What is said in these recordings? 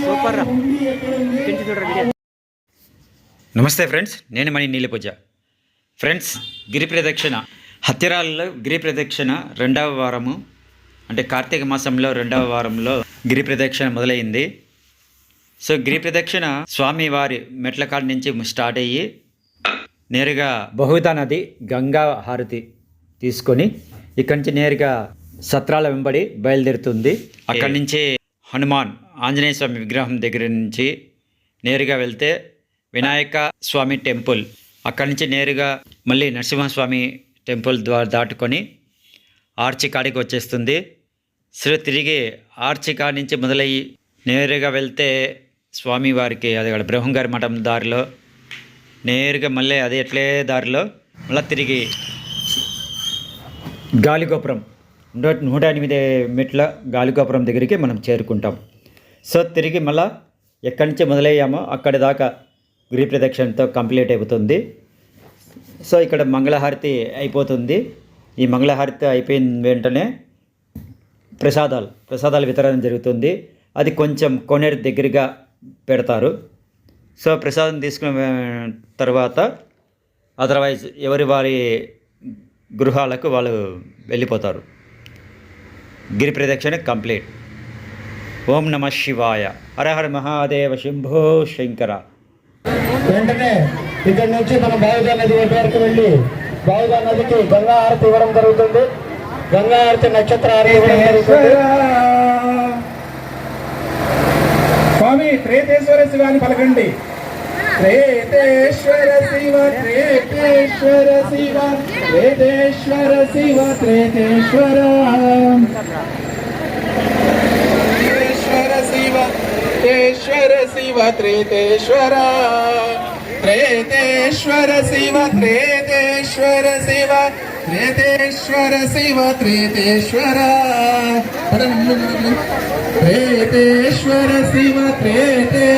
Super నమస్తే friends నేను మణి Neelapuja. Friends గిరి ప్రదక్షిణ. హత్యరాలలో గిరి ప్రదక్షిణ రెండవ వారము అంటే కార్తీక మాసంలో రెండవ వారంలో గిరి ప్రదక్షిణ మొదలైంది. సో గిరి ప్రదక్షిణ స్వామి వారి మెట్ల కాడ నుంచి స్టార్ట్ అయ్యి నేరుగా బహుదా నది గంగా హారతి తీసుకొని ఇక్కడి నుంచి నేరుగా సత్రాల వెంబడి బయలుదేరుతుంది. అక్కడి నుంచి హనుమాన్ ఆంజనేయ స్వామి విగ్రహం దగ్గర నుంచి నేరుగా వెళ్తే వినాయక స్వామి టెంపుల్. అక్కడి నుంచి నేరుగా మళ్ళీ నరసింహస్వామి టెంపుల్ ద్వారా దాటుకొని ఆర్చి కాడికి వచ్చేస్తుంది. సో తిరిగి ఆర్చి కాడి నుంచి మొదలయ్యి నేరుగా వెళ్తే స్వామివారికి అది అక్కడ బ్రహ్మంగారి మఠం దారిలో నేరుగా మళ్ళీ అదే ఎట్లే దారిలో మళ్ళీ తిరిగి గాలిగోపురం. నూట నూట ఎనిమిది మెట్ల గాలిగోపురం దగ్గరికి మనం చేరుకుంటాం. సో తిరిగి మళ్ళా ఎక్కడి నుంచి మొదలయ్యామో అక్కడి దాకా గిరి ప్రదక్షిణతో కంప్లీట్ అయిపోతుంది. సో ఇక్కడ మంగళహారతి అయిపోతుంది. ఈ మంగళహారతి అయిపోయిన వెంటనే ప్రసాదాలు ప్రసాదాలు వితరణ జరుగుతుంది. అది కొంచెం కొనేరు దగ్గరగా పెడతారు. సో ప్రసాదం తీసుకున్న తర్వాత అదర్వైజ్ ఎవరి వారి గృహాలకు వాళ్ళు వెళ్ళిపోతారు. గిరి ప్రదక్షిణ కంప్లీట్. ఓం నమ శివాయ. హర హర మహాదేవ శంభో శంకర. వెంటనే ఇక్కడి నుంచి మనం బావుదా నది వరకు వెళ్ళి బావుదా నదికి గంగా హారతి ఇవ్వడం జరుగుతుంది. గంగా హారతి నక్షత్ర హారతి ఇవ్వడం జరుగుతుంది. స్వామి త్రేతేశ్వర శివ అని పలకండి. త్రేతేశ్వర శివ త్రేతేశ్వర శివ త్రేతేశ్వర శివ త్రేతేశ్వర. త్రేతేశ్వర శివ త్రేతేశ్వర శివ త్రేతేశ్వర. త్రేతేశ్వర శివ త్రేతేశ్వర శివ త్రేతేశ్వర శివ త్రేతేశ్వర. త్రేతేశ్వర శివ త్రేతే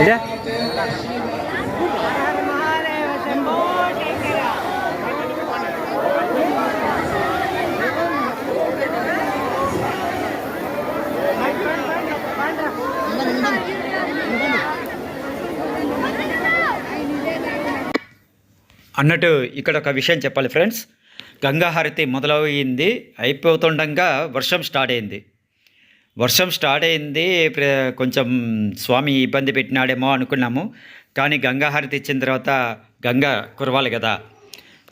ఇదే. అన్నట్టు ఇక్కడ ఒక విషయం చెప్పాలి ఫ్రెండ్స్. గంగాహారతి మొదలయ్యింది అయిపోతుండగా వర్షం స్టార్ట్ అయింది వర్షం స్టార్ట్ అయింది కొంచెం స్వామి ఇబ్బంది పెట్టినాడేమో అనుకున్నాము. కానీ గంగాహారతి ఇచ్చిన తర్వాత గంగ కురవాలి కదా.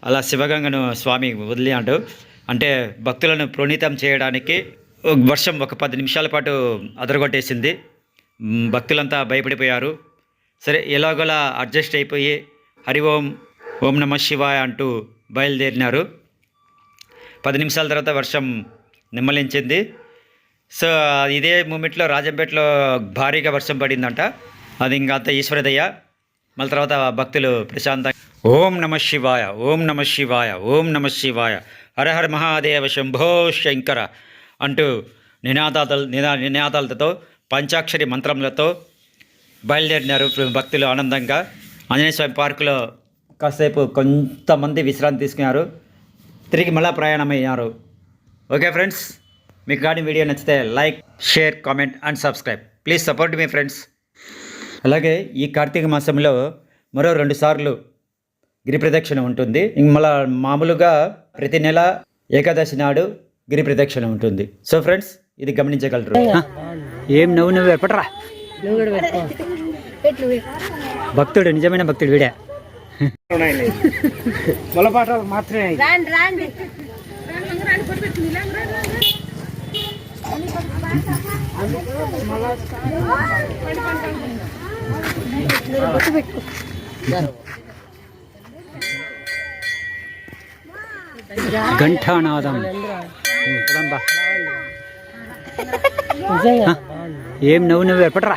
అలా శివగంగను స్వామి వదిలినాడు. అంటే భక్తులను ప్రోణితం చేయడానికి వర్షం ఒక పది నిమిషాల పాటు అదరగొట్టేసింది. భక్తులంతా భయపడిపోయారు. సరే ఎలాగోలా అడ్జస్ట్ అయిపోయి హరి ఓం ఓం నమ శివాయ అంటూ బయలుదేరినారు. పది నిమిషాల తర్వాత వర్షం నిమ్మలించింది. సో ఇదే మూమెంట్లో రాజంపేటలో భారీగా వర్షం పడిందంట. అది ఇంకా అంత ఈశ్వరదయ్య మళ్ళీ తర్వాత భక్తులు ప్రశాంతంగా ఓం నమ శివాయ ఓం నమ శివాయ ఓం నమ శివాయ హరహర మహాదేవ శంభో శంకర అంటూ నినాదాలు నినా నినాదాలతో పంచాక్షరి మంత్రములతో బయలుదేరినారు భక్తులు ఆనందంగా. ఆంజనేయ స్వామి పార్కులో కాసేపు కొంతమంది విశ్రాంతి తీసుకున్నారు. తిరిగి మళ్ళా ప్రయాణమయ్యారు. ఓకే ఫ్రెండ్స్ మీకు కానీ వీడియో నచ్చితే like share comment and subscribe. Please support me friends. అలాగే ఈ కార్తీక మాసంలో మరో రెండు సార్లు గిరి ప్రదక్షిణ ఉంటుంది. ఇంక మళ్ళా మామూలుగా ప్రతి నెల ఏకాదశి నాడు గిరి ప్రదక్షిణ ఉంటుంది. సో ఫ్రెండ్స్ ఇది గమనించగలరు? ఏం నవ్వు నువ్వు ఎప్పట్రా? భక్తుడు నిజమైన భక్తుడు వీడే. మొలపాట మాత్రమే రాండి రాండి ఘంటానాదం? ఏం నవ్వు నువ్వు ఎప్పట్రా?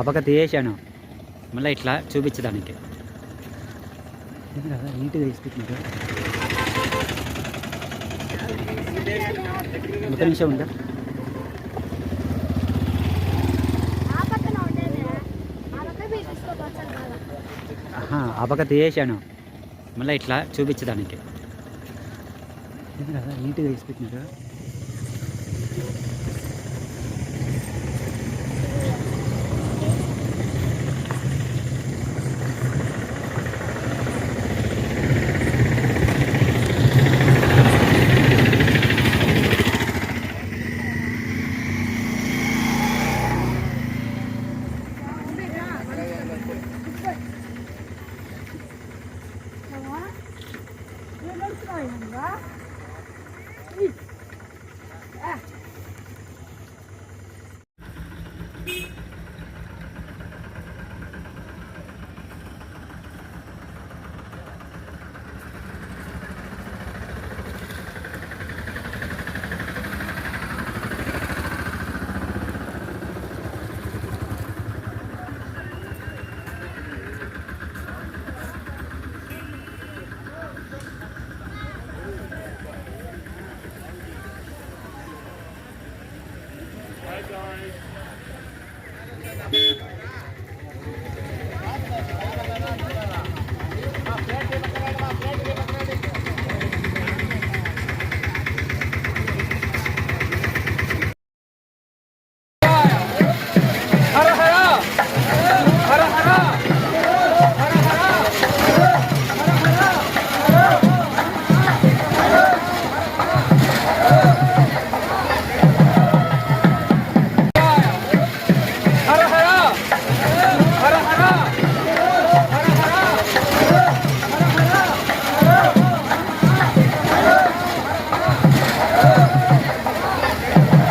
ఆహా, ఆ మళ్ళీ ఇట్లా చూపించడానికి. నీట్గా తీసుకుంటున్నారు ఒక నిమిషం ఉందా ఆ పక్కన మళ్ళీ ఇట్లా చూపించడానికి. నీట్గా తీసుకుంటున్నారు హర